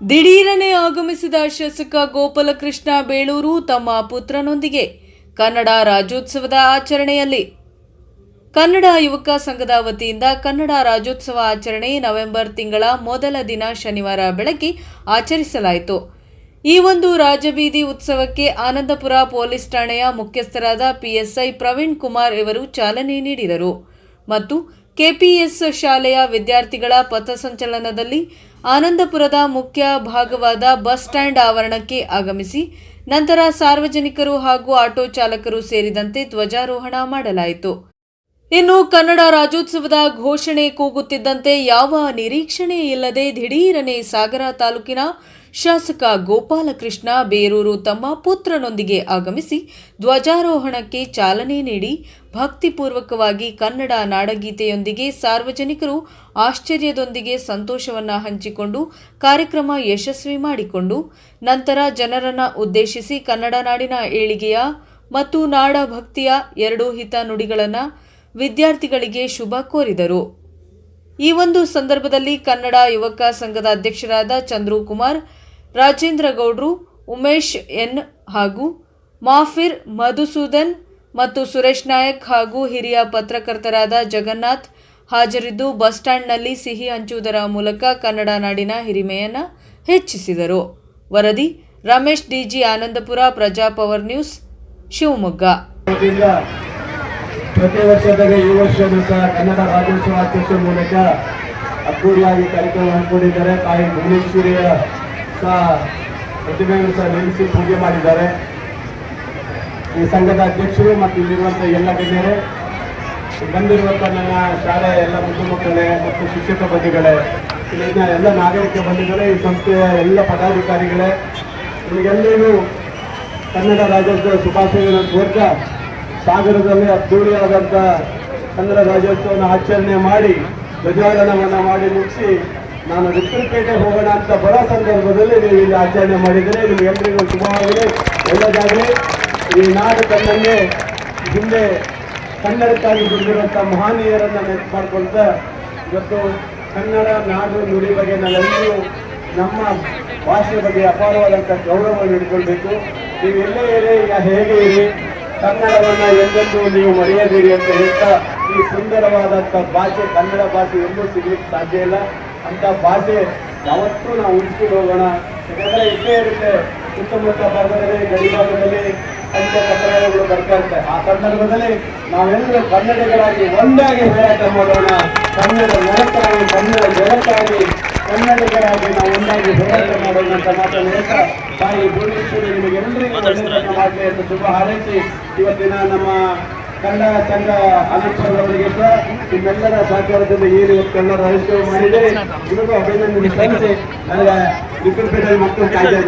ದಿಢೀರನೆ ಆಗಮಿಸಿದ ಶಾಸಕ ಗೋಪಾಲಕೃಷ್ಣ ಬೇಳೂರು ತಮ್ಮ ಪುತ್ರನೊಂದಿಗೆ ಕನ್ನಡ ರಾಜ್ಯೋತ್ಸವದ ಆಚರಣೆಯಲ್ಲಿ. ಕನ್ನಡ ಯುವಕ ಸಂಘದ ವತಿಯಿಂದ ಕನ್ನಡ ರಾಜ್ಯೋತ್ಸವ ಆಚರಣೆ ನವೆಂಬರ್ ತಿಂಗಳ ಮೊದಲ ದಿನ ಶನಿವಾರ ಬೆಳಗ್ಗೆ ಆಚರಿಸಲಾಯಿತು. ಈ ಒಂದು ರಾಜಬೀದಿ ಉತ್ಸವಕ್ಕೆ ಆನಂದಪುರ ಪೊಲೀಸ್ ಠಾಣೆಯ ಮುಖ್ಯಸ್ಥರಾದ ಪಿಎಸ್ಐ ಪ್ರವೀಣ್ ಕುಮಾರ್ ಇವರು ಚಾಲನೆ ನೀಡಿದರು. ಮತ್ತು ಕೆಪಿಎಸ್ ಶಾಲೆಯ ವಿದ್ಯಾರ್ಥಿಗಳ ಪಥಸಂಚಲನದಲ್ಲಿ ಆನಂದಪುರದ ಮುಖ್ಯ ಭಾಗವಾದ ಬಸ್ ಸ್ಟ್ಯಾಂಡ್ ಆವರಣಕ್ಕೆ ಆಗಮಿಸಿ ನಂತರ ಸಾರ್ವಜನಿಕರು ಹಾಗೂ ಆಟೋ ಚಾಲಕರು ಸೇರಿದಂತೆ ಧ್ವಜಾರೋಹಣ ಮಾಡಲಾಯಿತು. ಇನ್ನು ಕನ್ನಡ ರಾಜ್ಯೋತ್ಸವದ ಘೋಷಣೆ ಕೂಗುತ್ತಿದ್ದಂತೆ ಯಾವ ನಿರೀಕ್ಷಣೆ ಇಲ್ಲದೆ ದಿಢೀರನೆ ಸಾಗರ ತಾಲೂಕಿನ ಶಾಸಕ ಗೋಪಾಲಕೃಷ್ಣ ಬೇರೂರು ತಮ್ಮ ಪುತ್ರನೊಂದಿಗೆ ಆಗಮಿಸಿ ಧ್ವಜಾರೋಹಣಕ್ಕೆ ಚಾಲನೆ ನೀಡಿ ಭಕ್ತಿಪೂರ್ವಕವಾಗಿ ಕನ್ನಡ ನಾಡಗೀತೆಯೊಂದಿಗೆ ಸಾರ್ವಜನಿಕರು ಆಶ್ಚರ್ಯದೊಂದಿಗೆ ಸಂತೋಷವನ್ನು ಹಂಚಿಕೊಂಡು ಕಾರ್ಯಕ್ರಮ ಯಶಸ್ವಿ ಮಾಡಿಕೊಂಡು ನಂತರ ಜನರನ್ನು ಉದ್ದೇಶಿಸಿ ಕನ್ನಡ ನಾಡಿನ ಏಳಿಗೆಯ ಮತ್ತು ನಾಡ ಭಕ್ತಿಯ ಎರಡೂ ಹಿತ ನುಡಿಗಳನ್ನು ವಿದ್ಯಾರ್ಥಿಗಳಿಗೆ ಶುಭ ಕೋರಿದರು. ಈ ಒಂದು ಸಂದರ್ಭದಲ್ಲಿ ಕನ್ನಡ ಯುವಕ ಸಂಘದ ಅಧ್ಯಕ್ಷರಾದ ಚಂದ್ರು ಕುಮಾರ್ ರಾಜೇಂದ್ರ ಗೌಡ್ರು ಉಮೇಶ್ ಎನ್ ಹಾಗೂ ಮಾಫಿರ್ ಮಧುಸೂದನ್ ಮತ್ತು ಸುರೇಶ್ ನಾಯಕ್ ಹಾಗೂ ಹಿರಿಯ ಪತ್ರಕರ್ತರಾದ ಜಗನ್ನಾಥ್ ಹಾಜರಿದ್ದು ಬಸ್ ಸ್ಟ್ಯಾಂಡ್ನಲ್ಲಿ ಸಿಹಿ ಹಂಚುವುದರ ಮೂಲಕ ಕನ್ನಡ ನಾಡಿನ ಹಿರಿಮೆಯನ್ನು ಹೆಚ್ಚಿಸಿದರು. ವರದಿ ರಮೇಶ್, ಡಿಜಿ ಆನಂದಪುರ, ಪ್ರಜಾ ಪವರ್ ನ್ಯೂಸ್, ಶಿವಮೊಗ್ಗ. ಪ್ರತಿ ವರ್ಷದಾಗೆ ಈ ವರ್ಷವೂ ಸಹ ಕನ್ನಡ ರಾಜ್ಯೋತ್ಸವ ಆಚರಿಸುವ ಮೂಲಕ ಅದ್ದೂರಿಯಾಗಿ ಕಾರ್ಯಕ್ರಮ ಹಮ್ಮಿಕೊಂಡಿದ್ದಾರೆ. ತಾಯಿ ಭುವನೇಶ್ವರಿಯ ಸಹ ಪ್ರತಿಭೆಯನ್ನು ಸಹ ನೇಮಿಸಿ ಪೂಜೆ ಮಾಡಿದ್ದಾರೆ. ಈ ಸಂಘದ ಅಧ್ಯಕ್ಷರು ಮತ್ತು ಇಲ್ಲಿರುವಂಥ ಎಲ್ಲ ಗಣ್ಯರೇ, ಬಂದಿರುವಂಥ ನನ್ನ ಶಾಲೆಯ ಎಲ್ಲ ಮುಖ್ಯಮಕ್ಕಳೇ ಮಕ್ಕಳೇ ಮತ್ತು ಶಿಕ್ಷಕ ಬಂಧುಗಳೇ, ಇಲ್ಲಿನ ಎಲ್ಲ ನಾಗರಿಕ ಬಂಧುಗಳೇ, ಈ ಸಂಸ್ಥೆಯ ಎಲ್ಲ ಪದಾಧಿಕಾರಿಗಳೇ, ನಿಮಗೆಲ್ಲರಿಗೂ ಕನ್ನಡ ರಾಜ್ಯೋತ್ಸವ ಶುಭಾಶಯಗಳನ್ನು ಕೋರ್ತಾ ಸಾಗರದಲ್ಲಿ ಅದ್ದೂರಿಯಾದಂಥ ಕನ್ನಡ ರಾಜ್ಯೋತ್ಸವವನ್ನು ಆಚರಣೆ ಮಾಡಿ ಧ್ವಜಾರೋಹಣವನ್ನು ಮಾಡಿ ಮುಗಿಸಿ ನಾನು ರಿಪ್ಪನ್ಪೇಟೆ ಹೋಗೋಣ ಅಂತ ಬರೋ ಸಂದರ್ಭದಲ್ಲಿ ನೀವು ಇಲ್ಲಿ ಆಚರಣೆ ಮಾಡಿದರೆ ನಿಮಗೆಲ್ಲರಿಗೂ ಶುಭವಾಗಲಿ. ಒಳ್ಳೆಯದಾಗಲಿ. ಈ ನಾಡು ತನ್ನನ್ನೇ ಹಿಂದೆ ಕನ್ನಡಕ್ಕಾಗಿ ದುಡಿದಿರುವಂಥ ಮಹನೀಯರನ್ನು ನೆನಪು ಮಾಡ್ಕೊಳ್ತಾ ಇವತ್ತು ಕನ್ನಡ ನಾಡು ನುಡಿ ಬಗ್ಗೆ ನಾವೆಲ್ಲರೂ ನಮ್ಮ ಭಾಷೆ ಬಗ್ಗೆ ಅಪಾರವಾದಂಥ ಗೌರವವನ್ನು ನೀಡಿಕೊಳ್ಬೇಕು ನೀವು ಎಲ್ಲೇ ಇರಿ, ಈಗ ಹೇಗೆ ಇರಿ, ಕನ್ನಡವನ್ನು ಎಂದೆಂದೂ ನೀವು ಮರೆಯದಿರಿ ಅಂತ ಹೇಳ್ತಾ ಈ ಸುಂದರವಾದಂಥ ಭಾಷೆ, ಕನ್ನಡ ಭಾಷೆ ಎಂದೂ ಸಿಗಲಿಕ್ಕೆ ಸಾಧ್ಯ ಇಲ್ಲ. ಅಂತ ಭಾಷೆ ಯಾವತ್ತೂ ನಾವು ಉಳಿಸ್ಕೊಂಡು ಹೋಗೋಣ. ಯಾಕಂದರೆ ಇದ್ದೇ ಇರುತ್ತೆ. ಸುತ್ತಮುತ್ತ ಭಾಗದಲ್ಲಿ, ಗಡಿ ಭಾಗದಲ್ಲಿ ಅಂಚ ಕಟ್ಟಡಗಳು ಬರ್ತಾ ಇರುತ್ತೆ. ಆ ಸಂದರ್ಭದಲ್ಲಿ ನಾವೆಲ್ಲರೂ ಕನ್ನಡಿಗರಾಗಿ ಒಂದಾಗಿ ಹೋರಾಟ ಮಾಡೋಣ. ಕನ್ನಡ ನೆನಪಾಗಿ ಕನ್ನಡ ಜಗತ್ತಾಗಿ ಕನ್ನಡಿಗರಾಗಿ ನಾವು ಒಂದಾಗಿ ಹೋರಾಟ ಮಾಡೋಣ ಅಂತ ಮಾತನ್ನು ಹೇಳ್ತಾ ತಾಯಿ ಭುವನೇಶ್ವರಿ ನಿಮಗೆಲ್ಲರಿಗೂ ಮಾಡಲಿ ಅಂತ ಶುಭ ಹಾರೈಸಿ. ಇವತ್ತಿನ ನಮ್ಮ ಕನ್ನಡ ಸಂಘ ಅವರಿಗೆ ಸಹ ನಿಮ್ಮೆಲ್ಲರ ಸಹಕಾರದಿಂದ ಏನು ಕನ್ನಡ ರಾಜ್ಯೋತ್ಸವ ಮಾಡಿದರೆ ನಿಮಗೂ ಅಭಿನಂದನೆ ಸಲ್ಲಿಸಿ. ನನಗೆ ರಿಪೀಟ್ ಮಕ್ಕಳು ಕಾಯ್ದೆ